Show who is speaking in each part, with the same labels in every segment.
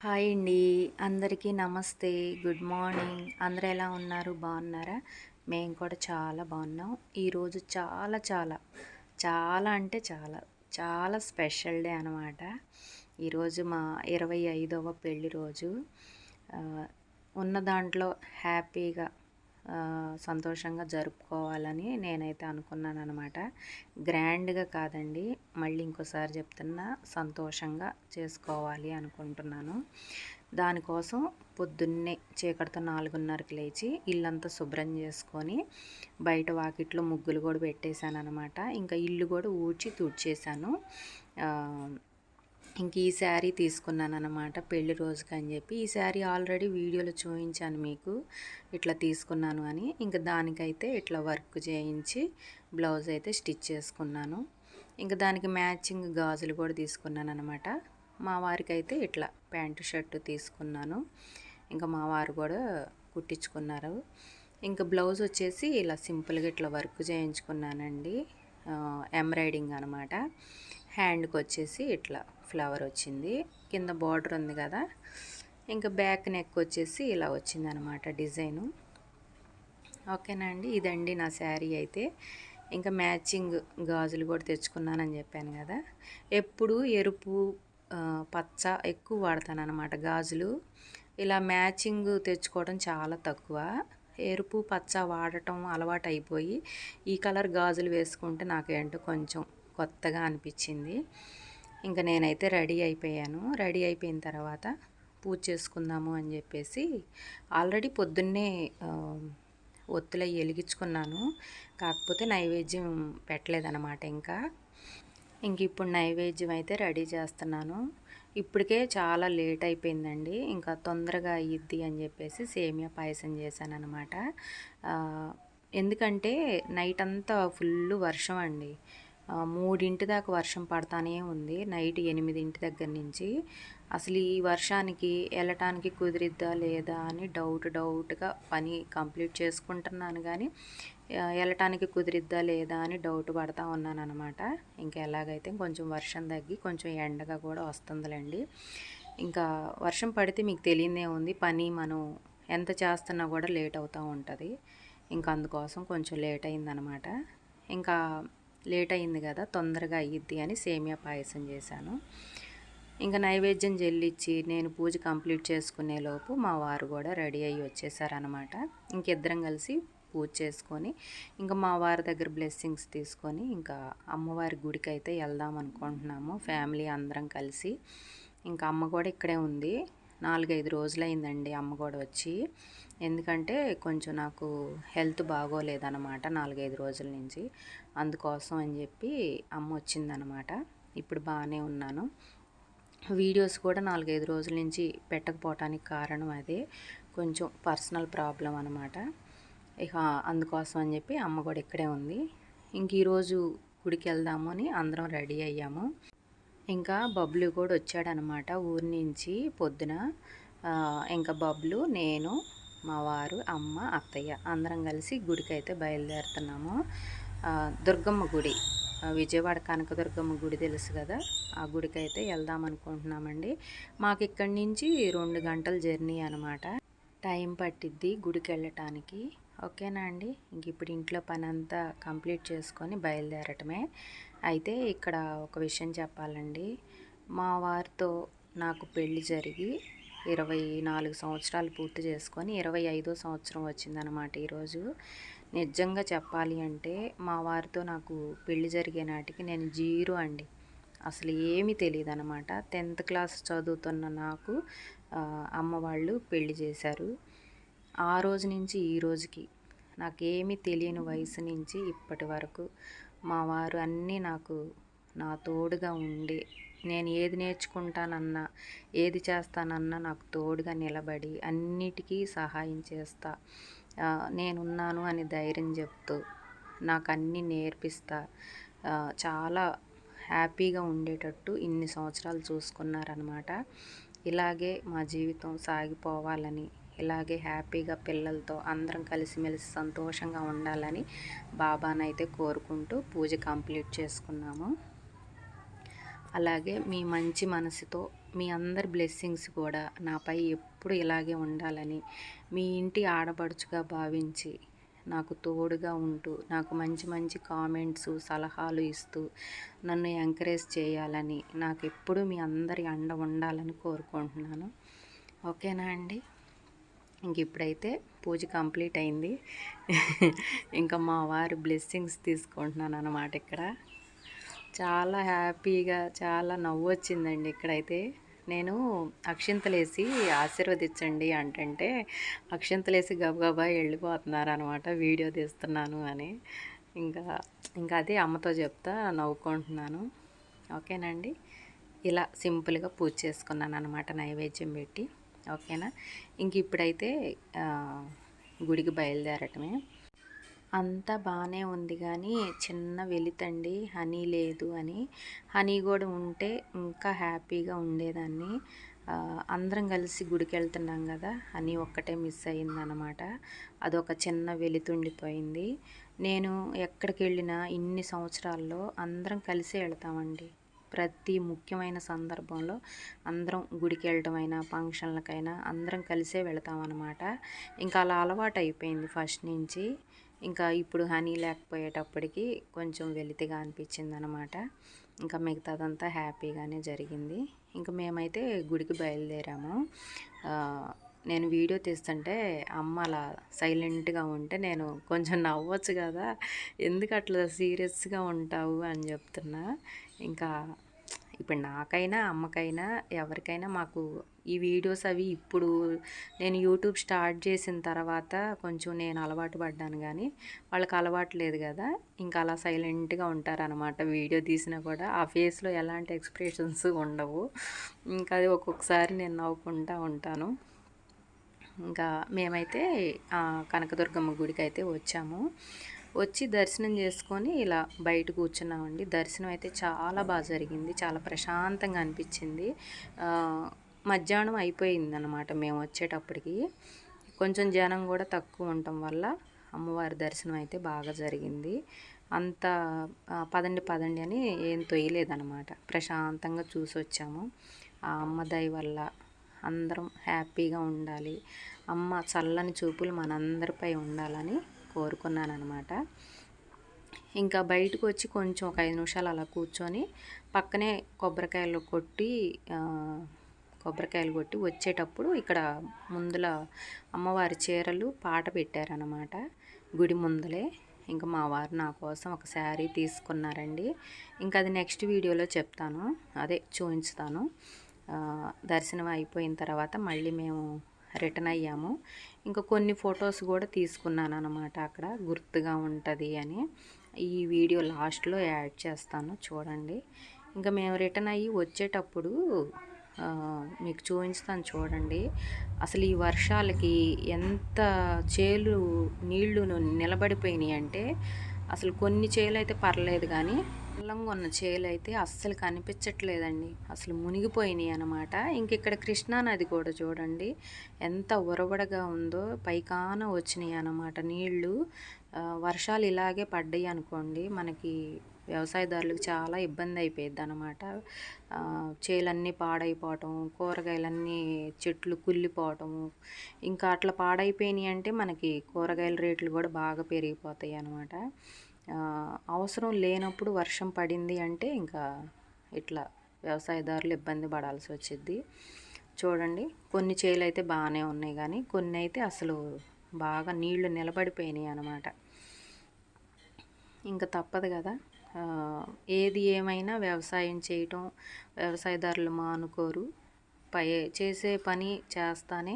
Speaker 1: Hi అండి. అందరికీ నమస్తే. Good morning. అందరు ఎలా ఉన్నారు? బాగున్నారా? మేము కూడా చాలా బాగున్నాం. ఈరోజు చాలా చాలా చాలా అంటే చాలా చాలా స్పెషల్ డే అనమాట ఈరోజు మా ఇరవై ఐదవ పెళ్ళి రోజు. ఉన్న దాంట్లో హ్యాపీగా సంతోషంగా జరుపుకోవాలని నేనైతే అనుకున్నాను అనమాట గ్రాండ్గా కాదండి మళ్ళీ ఇంకోసారి చెప్తున్నా సంతోషంగా చేసుకోవాలి అనుకుంటున్నాను. దానికోసం పొద్దున్నే చీకటితో నాలుగున్నరకు లేచి ఇల్లంతా శుభ్రం చేసుకొని బయట వాకిట్లో ముగ్గులు కూడా పెట్టేశాను అనమాట ఇంకా ఇల్లు కూడా ఊడ్చి తుడిచేశాను. ఇంక ఈ శారీ తీసుకున్నాను అనమాట పెళ్ళి రోజుకి అని చెప్పి. ఈ శారీ ఆల్రెడీ వీడియోలో చూపించాను మీకు ఇట్లా తీసుకున్నాను అని. ఇంకా దానికైతే ఇట్లా వర్క్ చేయించి బ్లౌజ్ అయితే స్టిచ్ చేసుకున్నాను. ఇంకా దానికి మ్యాచింగ్ గాజులు కూడా తీసుకున్నాను అనమాట మా వారికి అయితే ఇట్లా ప్యాంటు షర్టు తీసుకున్నాను. ఇంకా మా వారు కూడా కుట్టించుకున్నారు. ఇంకా బ్లౌజ్ వచ్చేసి ఇలా సింపుల్గా ఇట్లా వర్క్ చేయించుకున్నానండి. ఎంబ్రాయిడింగ్ అనమాట హ్యాండ్కి వచ్చేసి ఇట్లా ఫ్లవర్ వచ్చింది. కింద బార్డర్ ఉంది కదా. ఇంకా బ్యాక్ నెక్ వచ్చేసి ఇలా వచ్చింది అనమాట డిజైను. ఓకేనా అండి? ఇదండి నా శారీ అయితే. ఇంకా మ్యాచింగ్ గాజులు కూడా తెచ్చుకున్నానని చెప్పాను కదా. ఎప్పుడు ఎరుపు పచ్చ ఎక్కువ వాడతాను అనమాట గాజులు. ఇలా మ్యాచింగ్ తెచ్చుకోవడం చాలా తక్కువ. ఎరుపు పచ్చ వాడటం అలవాటు అయిపోయి ఈ కలర్ గాజులు వేసుకుంటే నాకేంటో కొంచెం కొత్తగా అనిపించింది. ఇంకా నేనైతే రెడీ అయిపోయాను. రెడీ అయిపోయిన తర్వాత పూజ చేసుకుందాము అని చెప్పేసి ఆల్రెడీ పొద్దున్నే ఒత్తులు అవి వెలిగించుకున్నాను. కాకపోతే నైవేద్యం పెట్టలేదన్నమాట ఇంకా. ఇంక ఇప్పుడు నైవేద్యం అయితే రెడీ చేస్తున్నాను. ఇప్పటికే చాలా లేట్ అయిపోయిందండి. ఇంకా తొందరగా అయ్యిద్ది అని చెప్పేసి సేమియా పాయసం చేశాను అనమాట ఎందుకంటే నైట్ అంతా ఫుల్ వర్షం అండి. మూడింటి దాకా వర్షం పడతానే ఉంది. నైట్ ఎనిమిదింటి దగ్గర నుంచి. అసలు ఈ వర్షానికి వెళ్ళటానికి కుదిరిద్దా లేదా అని డౌట్ డౌట్గా పని కంప్లీట్ చేసుకుంటున్నాను కానీ వెళ్ళటానికి కుదిరిద్దా లేదా అని డౌట్ పడతా ఉన్నాను అనమాట ఇంకా ఎలాగైతే కొంచెం వర్షం తగ్గి కొంచెం ఎండగా కూడా వస్తుందిలేండి. ఇంకా వర్షం పడితే మీకు తెలియదే ఉంది పని మనం ఎంత చేస్తున్నా కూడా లేట్ అవుతూ ఉంటుంది. ఇంకా అందుకోసం కొంచెం లేట్ అయిందనమాట ఇంకా లేట్ అయింది కదా తొందరగా అయ్యిద్ది అని సేమియా పాయసం చేశాను. ఇంకా నైవేద్యం చెల్లించి నేను పూజ కంప్లీట్ చేసుకునేలోపు మా వారు కూడా రెడీ అయ్యి వచ్చేసారనమాట ఇంకిద్దరం కలిసి పూజ చేసుకొని ఇంకా మా వారి దగ్గర బ్లెస్సింగ్స్ తీసుకొని ఇంకా అమ్మవారి గుడికి అయితే వెళ్దాం అనుకుంటున్నాము ఫ్యామిలీ అందరం కలిసి ఇంకా అమ్మ కూడా ఇక్కడే ఉంది. నాలుగైదు రోజులైందండి అమ్మ కూడా వచ్చి. ఎందుకంటే కొంచెం నాకు హెల్త్ బాగోలేదన్నమాట నాలుగైదు రోజుల నుంచి. అందుకోసం అని చెప్పి అమ్మ వచ్చిందనమాట ఇప్పుడు బాగానే ఉన్నాను. వీడియోస్ కూడా నాలుగైదు రోజుల నుంచి పెట్టకపోవటానికి కారణం అదే. కొంచెం పర్సనల్ ప్రాబ్లం అనమాట ఇక అందుకోసం అని చెప్పి అమ్మ కూడా ఇక్కడే ఉంది. ఇంక ఈరోజు గుడికి వెళ్దాము అని అందరం రెడీ అయ్యాము. ఇంకా బబ్లు కూడా వచ్చాడనమాట ఊరి నుంచి పొద్దున. ఇంకా బబ్లు నేను మా వారు అమ్మ అత్తయ్య అందరం కలిసి గుడికి అయితే బయలుదేరుతున్నాము దుర్గమ్మ గుడి. విజయవాడ కనకదుర్గమ్మ గుడి తెలుసు కదా? ఆ గుడికి అయితే వెళ్దాం అనుకుంటున్నామండి. మాకు ఇక్కడి నుంచి రెండు గంటల జర్నీ అనమాట. టైం పట్టిద్ది గుడికి వెళ్ళటానికి ఓకేనా అండి? ఇంక ఇప్పుడు ఇంట్లో పని అంతా కంప్లీట్ చేసుకొని బయలుదేరటమే. అయితే ఇక్కడ ఒక విషయం చెప్పాలండి. మా వారితో నాకు పెళ్ళి జరిగి ఇరవై నాలుగు సంవత్సరాలు పూర్తి చేసుకొని ఇరవై ఐదో సంవత్సరం వచ్చిందనమాట ఈరోజు నిజంగా చెప్పాలి అంటే మా వారితో నాకు పెళ్ళి జరిగే నాటికి నేను జీరో అండి. అసలు ఏమీ తెలియదు అనమాట టెన్త్ క్లాస్ చదువుతున్న నాకు అమ్మ వాళ్ళు పెళ్ళి చేశారు. ఆ రోజు నుంచి ఈ రోజుకి నాకేమీ తెలియని వయసు నుంచి ఇప్పటి వరకు మా వారు అన్నీ నాకు నా తోడుగా ఉండి నేను ఏది నేర్చుకుంటానన్నా ఏది చేస్తానన్నా నాకు తోడుగా నిలబడి అన్నిటికీ సహాయం చేస్తా. నేనున్నాను అని ధైర్యం చెప్తూ నాకు అన్నీ నేర్పిస్తా. చాలా హ్యాపీగా ఉండేటట్టు ఇన్ని సంవత్సరాలు చూసుకున్నారనమాట ఇలాగే మా జీవితం సాగిపోవాలని ఇలాగే హ్యాపీగా పిల్లలతో అందరం కలిసిమెలిసి సంతోషంగా ఉండాలని బాబానైతే కోరుకుంటూ పూజ కంప్లీట్ చేసుకున్నాము. అలాగే మీ మంచి మనసుతో మీ అందరి బ్లెస్సింగ్స్ కూడా నాపై ఎప్పుడు ఇలాగే ఉండాలని మీ ఇంటి ఆడపడుచుగా భావించి నాకు తోడుగా ఉంటూ నాకు మంచి మంచి కామెంట్స్ సలహాలు ఇస్తూ నన్ను ఎంకరేజ్ చేయాలని నాకు ఎప్పుడు మీ అందరి అండ ఉండాలని కోరుకుంటున్నాను. ఓకేనా అండి? ఇంక ఇప్పుడైతే పూజ కంప్లీట్ అయింది. ఇంకా మా వారి బ్లెస్సింగ్స్ తీసుకుంటున్నాను అనమాట ఇక్కడ. చాలా హ్యాపీగా చాలా నవ్వు వచ్చిందండి ఇక్కడైతే. నేను అక్షింతలేసి ఆశీర్వదించండి అంటే అక్షింతలేసి గబగబా వెళ్ళిపోతున్నారు అనమాట వీడియో తీస్తున్నాను అని. ఇంకా ఇంకా అదే అమ్మతో చెప్తా నవ్వుకుంటున్నాను. ఓకేనండి? ఇలా సింపుల్గా పూజ చేసుకున్నాను అనమాట నైవేద్యం పెట్టి. ఓకేనా? ఇంక ఇప్పుడైతే గుడికి బయలుదేరటమే. అంతా బాగానే ఉంది కానీ చిన్న వెలితండి హనీ లేదు అని. హనీ కూడా ఉంటే ఇంకా హ్యాపీగా ఉండేదాన్ని. అందరం కలిసి గుడికి వెళ్తున్నాం కదా హనీ ఒక్కటే మిస్ అయిందనమాట అదొక చిన్న వెలితుండిపోయింది నేను ఎక్కడికి వెళ్ళినా ఇన్ని సంవత్సరాల్లో అందరం కలిసే వెళ్తామండి. ప్రతి ముఖ్యమైన సందర్భంలో అందరం గుడికి వెళ్ళటమైనా ఫంక్షన్లకైనా అందరం కలిసే వెళతామన్నమాట. ఇంకా అలా అలవాటు అయిపోయింది ఫస్ట్ నుంచి. ఇంకా ఇప్పుడు హనీ లేకపోయేటప్పటికి కొంచెం వెలితిగా అనిపించింది అనమాట ఇంకా మిగతాదంతా హ్యాపీగానే జరిగింది. ఇంకా మేమైతే గుడికి బయలుదేరాము. నేను వీడియో తీస్తుంటే అమ్మ అలా సైలెంట్గా ఉంటే నేను కొంచెం నవ్వచ్చు కదా ఎందుకు అట్లా సీరియస్గా ఉంటావు అని చెప్తున్నా. ఇంకా ఇప్పుడు నాకైనా అమ్మకైనా ఎవరికైనా మాకు ఈ వీడియోస్ అవి ఇప్పుడు నేను యూట్యూబ్ స్టార్ట్ చేసిన తర్వాత కొంచెం నేను అలవాటు పడ్డాను కానీ వాళ్ళకి అలవాటు లేదు కదా ఇంకా అలా సైలెంట్గా ఉంటారనమాట వీడియో తీసినా కూడా. ఆ ఫేస్లో ఎలాంటి ఎక్స్ప్రెషన్స్ ఉండవు. ఇంకా అది ఒక్కొక్కసారి నేను నవ్వుకుంటూ ఉంటాను. ఇంకా మేమైతే కనకదుర్గమ్మ గుడికి అయితే వచ్చాము. వచ్చి దర్శనం చేసుకొని ఇలా బయట కూర్చున్నామండి. దర్శనం అయితే చాలా బాగా జరిగింది. చాలా ప్రశాంతంగా అనిపించింది. మధ్యాహ్నం అయిపోయింది అనమాట మేము వచ్చేటప్పటికి. కొంచెం జనం కూడా తక్కువ ఉండటం వల్ల అమ్మవారి దర్శనం అయితే బాగా జరిగింది. అంత పదండి పదండి అని ఏం తొయ్యలేదనమాట ప్రశాంతంగా చూసి వచ్చాము ఆ అమ్మ దయ వల్ల అందరం హ్యాపీగా ఉండాలి. అమ్మ చల్లని చూపులు మనందరిపై ఉండాలని కోరుకున్నాను అనమాట ఇంకా బయటకు వచ్చి కొంచెం ఒక ఐదు నిమిషాలు అలా కూర్చొని పక్కనే కొబ్బరికాయలు కొట్టి కొబ్బరికాయలు కొట్టి వచ్చేటప్పుడు ఇక్కడ ముందుల అమ్మవారి చీరలు పాట పెట్టారనమాట గుడి ముందలే. ఇంకా మా వారు నా కోసం ఒక శారీ తీసుకున్నారండి. ఇంకా అది నెక్స్ట్ వీడియోలో చెప్తాను. అదే చూపించుతాను దర్శనం అయిపోయిన తర్వాత మళ్ళీ మేము రిటర్న్ అయ్యాము. ఇంకా కొన్ని ఫొటోస్ కూడా తీసుకున్నాను అనమాట అక్కడ గుర్తుగా ఉంటుంది అని. ఈ వీడియో లాస్ట్లో యాడ్ చేస్తాను చూడండి. ఇంకా మేము రిటర్న్ అయ్యి వచ్చేటప్పుడు మీకు చూపిస్తాను చూడండి. అసలు ఈ వర్షాలకి ఎంత చేలు నీళ్ళు నిలబడిపోయినాయి అంటే అసలు కొన్ని చేలు అయితే పర్లేదు కానీ అల్లంగా ఉన్న చేలు అయితే అస్సలు కనిపించట్లేదండి. అసలు మునిగిపోయినాయి అనమాట ఇంక ఇక్కడ కృష్ణానది కూడా చూడండి. ఎంత ఉరవడగా ఉందో పైకాన వచ్చినాయి అనమాట నీళ్ళు. వర్షాలు ఇలాగే పడ్డాయి అనుకోండి మనకి వ్యవసాయదారులకు చాలా ఇబ్బంది అయిపోయింది అనమాట చేలన్నీ పాడైపోవటం కూరగాయలన్నీ చెట్లు కుళ్ళిపోవటం. ఇంకా అట్లా పాడైపోయినాయి అంటే మనకి కూరగాయల రేట్లు కూడా బాగా పెరిగిపోతాయి అనమాట అవసరం లేనప్పుడు వర్షం పడింది అంటే ఇంకా ఇట్లా వ్యవసాయదారులు ఇబ్బంది పడాల్సి వచ్చింది చూడండి కొన్ని చేలు అయితే బాగానే ఉన్నాయి కానీ కొన్ని అయితే అసలు బాగా నీళ్ళు నిలబడిపోయినాయి అన్నమాట. ఇంకా తప్పదు కదా. ఏది ఏమైనా వ్యవసాయం చేయటం వ్యవసాయదారులు మానుకోరు. పై చేసే పని చేస్తానే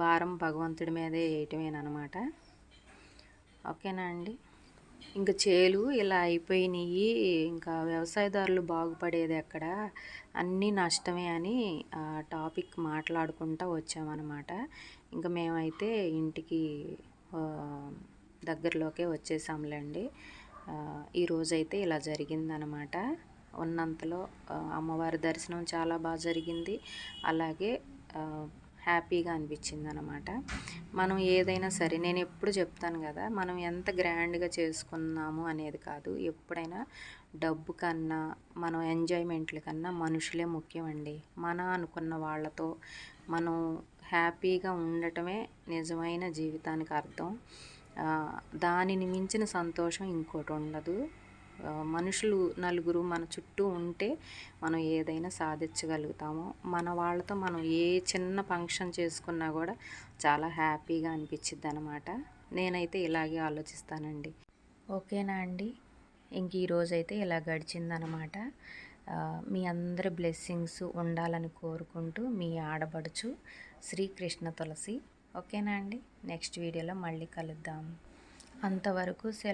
Speaker 1: భారం భగవంతుడి మీదే వేయటమేనమాట ఓకేనా అండి? ఇంకా చేలు ఇలా అయిపోయినాయి. ఇంకా వ్యవసాయదారులు బాగుపడేది ఎక్కడ అన్నీ నష్టమే అని ఆ టాపిక్ మాట్లాడుకుంటూ వచ్చామన్నమాట. ఇంకా మేమైతే ఇంటికి దగ్గరలోకే వచ్చేసాంలేండి. ఈరోజైతే ఇలా జరిగిందనమాట ఉన్నంతలో అమ్మవారి దర్శనం చాలా బాగా జరిగింది. అలాగే హ్యాపీగా అనిపించింది అనమాట మనం ఏదైనా సరే నేను ఎప్పుడు చెప్తాను కదా మనం ఎంత గ్రాండ్గా చేసుకున్నాము అనేది కాదు. ఎప్పుడైనా డబ్బు కన్నా మనం ఎంజాయ్మెంట్ల కన్నా మనుషులే ముఖ్యం అండి మన అనుకున్న వాళ్ళతో మనం హ్యాపీగా ఉండటమే నిజమైన జీవితానికి అర్థం. దానిని మించిన సంతోషం ఇంకోటి ఉండదు. మనుషులు నలుగురు మన చుట్టూ ఉంటే మనం ఏదైనా సాధించగలుగుతాము. మన వాళ్ళతో మనం ఏ చిన్న ఫంక్షన్ చేసుకున్నా కూడా చాలా హ్యాపీగా అనిపించిద్ది అనమాట నేనైతే ఇలాగే ఆలోచిస్తానండి. ఓకేనా అండి? ఇంక ఈరోజైతే ఇలా గడిచిందనమాట మీ అందరి బ్లెస్సింగ్స్ ఉండాలని కోరుకుంటూ మీ ఆడబడుచు శ్రీకృష్ణ తులసి. ఓకేనా అండి? నెక్స్ట్ వీడియోలో మళ్ళీ కలుద్దాం. అంతవరకు సెలవు.